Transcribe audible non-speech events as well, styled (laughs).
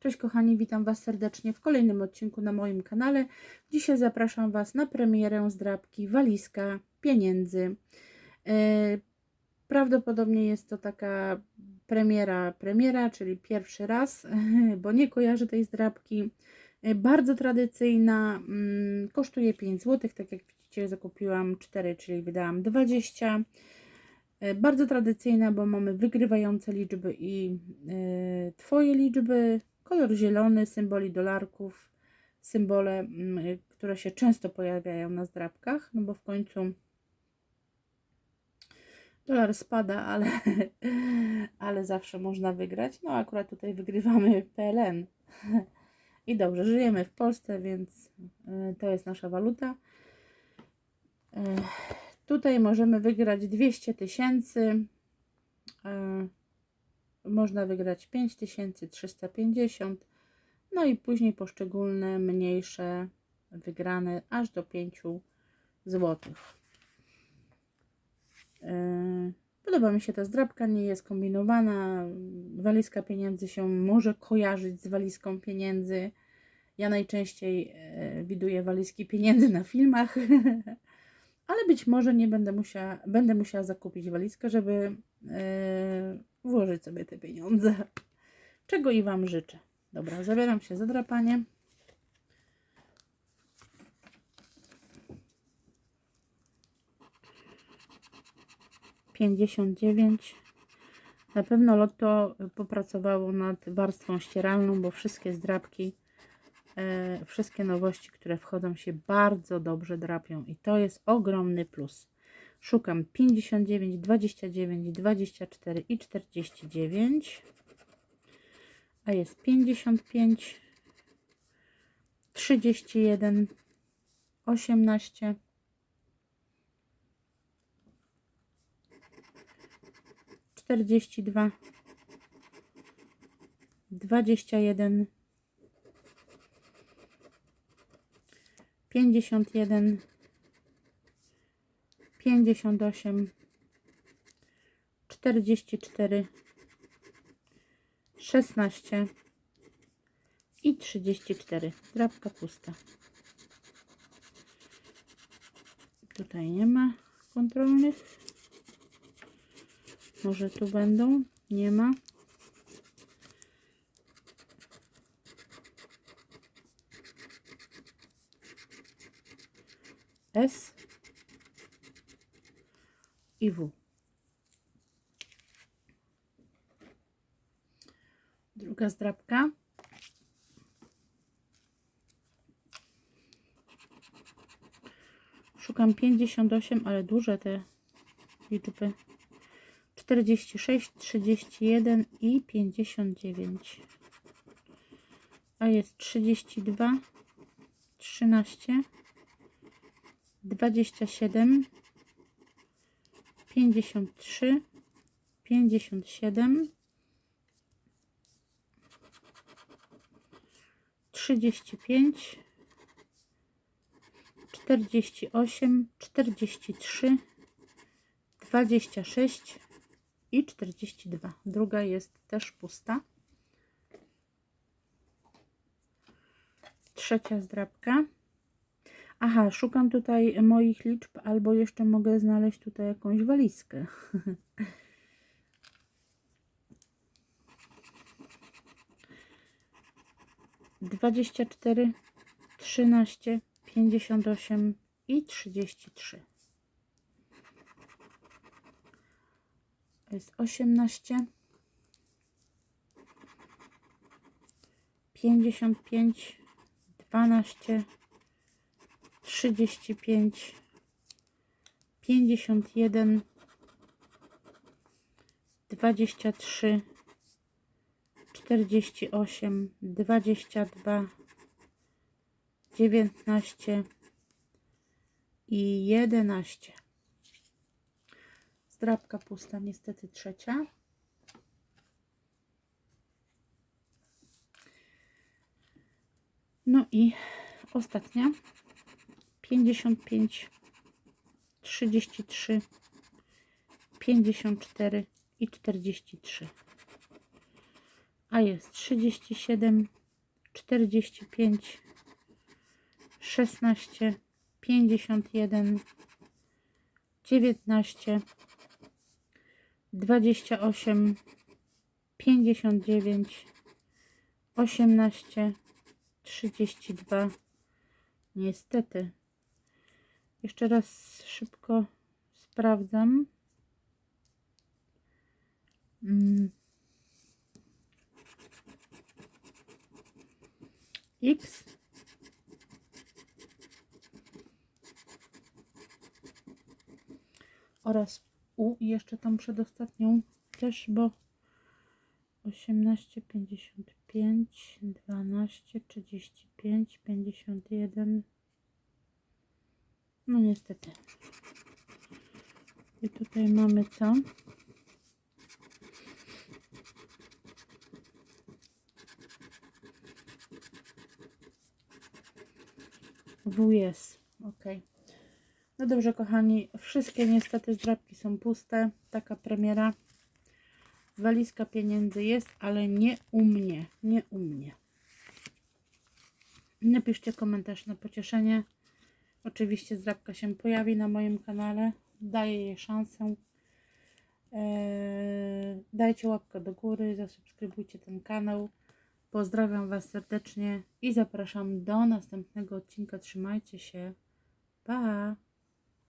Cześć kochani, witam Was serdecznie w kolejnym odcinku na moim kanale. Dzisiaj zapraszam Was na premierę zdrabki Walizka Pieniędzy. E, Prawdopodobnie jest to taka premiera, premiera, czyli pierwszy raz, (laughs) bo nie kojarzę tej zdrabki. E, Bardzo tradycyjna, mm, kosztuje 5 zł, tak jak widzicie zakupiłam 4, czyli wydałam 20 E, Bardzo tradycyjna, bo mamy wygrywające liczby i Twoje liczby, kolor zielony, symboli dolarków, symbole, mm, e, które się często pojawiają na zdrabkach, no bo w końcu dolar spada, ale, (laughs) ale zawsze można wygrać. No akurat tutaj wygrywamy PLN. I dobrze, żyjemy w Polsce, więc e, to jest nasza waluta. E, Tutaj możemy wygrać 200 tysięcy. E, Można wygrać 5350. No i później poszczególne mniejsze wygrane aż do 5 zł. E, Podoba mi się ta zdrabka, nie jest kombinowana. Walizka pieniędzy się może kojarzyć z walizką pieniędzy. Ja najczęściej e, widuję walizki pieniędzy na filmach. (laughs) ale być może nie będę musiała, będę musiała zakupić walizkę, żeby włożyć sobie te pieniądze. Czego i Wam życzę. Dobra, zabieram się za drapanie. Pięćdziesiąt dziewięć. Na pewno Lotto popracowało nad warstwą ścieralną, bo wszystkie zdrabki e, wszystkie nowości, które wchodzą się bardzo dobrze drapią i to jest ogromny plus. Szukam 59, 29, 24 i 49, a jest 55, 31, 18, czterdzieści dwa, dwadzieścia jeden, pięćdziesiąt jeden, pięćdziesiąt osiem, czterdzieści cztery, szesnaście i trzydzieści cztery. Drapka pusta. Tutaj nie ma kontrolnych. Może tu będą? Nie ma. S i W. Druga zdrabka. Szukam 58, ale duże te liczby. 46, 31 i 59. A jest 32, 13, 27, 53, 57, 35, 48, 43, 26 i 42. Druga jest też pusta. Trzecia zdrabka. Aha, szukam tutaj moich liczb, albo jeszcze mogę znaleźć tutaj jakąś walizkę. (laughs) Dwadzieścia cztery, trzynaście, pięćdziesiąt osiem i trzydzieści trzy. Jest osiemnaście, pięćdziesiąt pięć, dwanaście. 35, 51, 23, 48, 22, 19 i 11. Zdrabka pusta, niestety trzecia. No i ostatnia. 55, 33, 54 i 43. a jest 37, 45, 16, 51, 19, 28, 59, 18, 32. Niestety. Jeszcze raz szybko sprawdzam. Mm. X oraz U i jeszcze tą przedostatnią też, bo 18, 55, 12, 35, 51. No niestety. I tutaj mamy co? WS. Ok. No dobrze, kochani. Wszystkie niestety zdrabki są puste. Taka premiera. Walizka pieniędzy jest, ale nie u mnie. Nie u mnie. Napiszcie komentarz na pocieszenie. Oczywiście zdrabka się pojawi na moim kanale. Daję jej szansę. Eee, dajcie łapkę do góry, zasubskrybujcie ten kanał. Pozdrawiam Was serdecznie i zapraszam do następnego odcinka. Trzymajcie się. Pa!